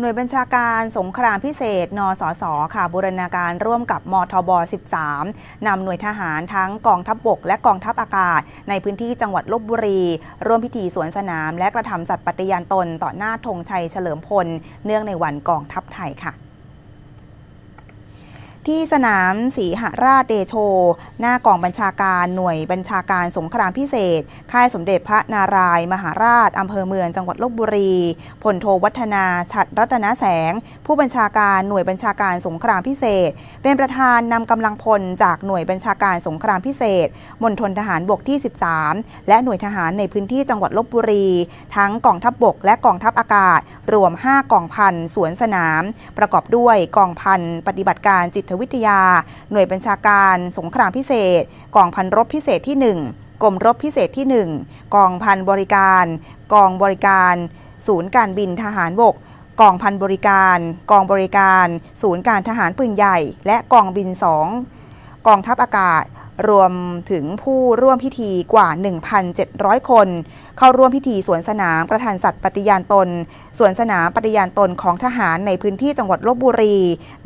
หน่วยบัญชาการสงครามพิเศษ นสส ค่ะ บูรณาการร่วมกับมทบ 13 นำหน่วยทหารทั้งกองทัพบบก และกองทัพอากาศ ในพื้นที่จังหวัดลบบุรี ร่วมพิธีสวนสนาม และกระทำสัตว์ปฏิญาณตนต่อหน้าธงชัยเฉลิมพล เนื่องในวันกองทัพไทยค่ะ ที่สนามศรีหราชเดโช หน้ากองบัญชาการหน่วยบัญชาการสงครามพิเศษ ค่ายสมเด็จพระนารายมหาราชอำเภอเมืองจังหวัดลบบุรีพลโทวัฒนาฉัดรัตนแสง ผู้บัญชาการหน่วยบัญชาการสงครามพิเศษ เป็นประธานนำกำลังพลจากหน่วยบัญชาการสงครามพิเศษมณฑลทหารบกที่ 13 และหน่วยทหารในพื้นที่จังหวัดลบบุรี ทั้งกองทัพบบกและกองทัพอากาศ รวม 5 กองพันสวนสนาม ประกอบด้วยกองพันปฏิบัติการจิตวิทยา หน่วยบัญชาการสงครามพิเศษ กองพันรบพิเศษที่ 1กรมรบพิเศษที่ 1 กองพันบริการ กองบริการ ศูนย์การบินทหารบก กองพันบริการ กองบริการ ศูนย์การทหารปืนใหญ่ และกองบิน 2 กองทัพอากาศรวมถึงผู้ร่วมพิธีกว่า 1,700 คน เข้าร่วมพิธีสวนสนามประธานสัตว์ปฏิญาณตน สวนสนามปฏิญาณตนของทหารในพื้นที่จังหวัดลบบุรี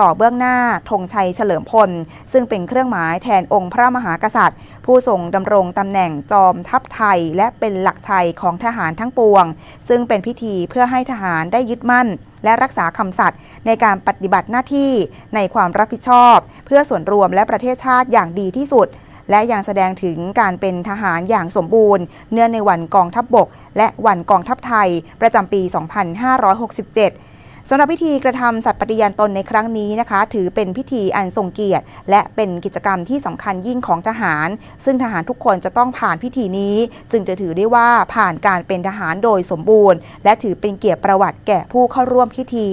ต่อเบื้องหน้าธงชัยเฉลิมพล ซึ่งเป็นเครื่องหมายแทนองค์พระมหากษัตริย์ ผู้ทรงดำรงตำแหน่งจอมทัพไทย และเป็นหลักชัยของทหารทั้งปวง ซึ่งเป็นพิธีเพื่อให้ทหารได้ยึดมั่นและรักษาคำสัตย์ในการปฏิบัติหน้าที่ในความรับผิดชอบ เพื่อส่วนรวมและประเทศชาติอย่างดีที่สุด และยังแสดงถึงการเป็นทหารอย่างสมบูรณ์ เนื่องในวันกองทัพบบก และวันกองทัพไทย ประจำปี 2567สำหรับพิธีกระทำสัตย์ปฏิญาณตนในครั้งนี้นะคะ ถือเป็นพิธีอันทรงเกียรติ และเป็นกิจกรรมที่สำคัญยิ่งของทหาร ซึ่งทหารทุกคนจะต้องผ่านพิธีนี้ จึงจะถือได้ว่าผ่านการเป็นทหารโดยสมบูรณ์ และถือเป็นเกียรติประวัติแก่ผู้เข้าร่วมพิธี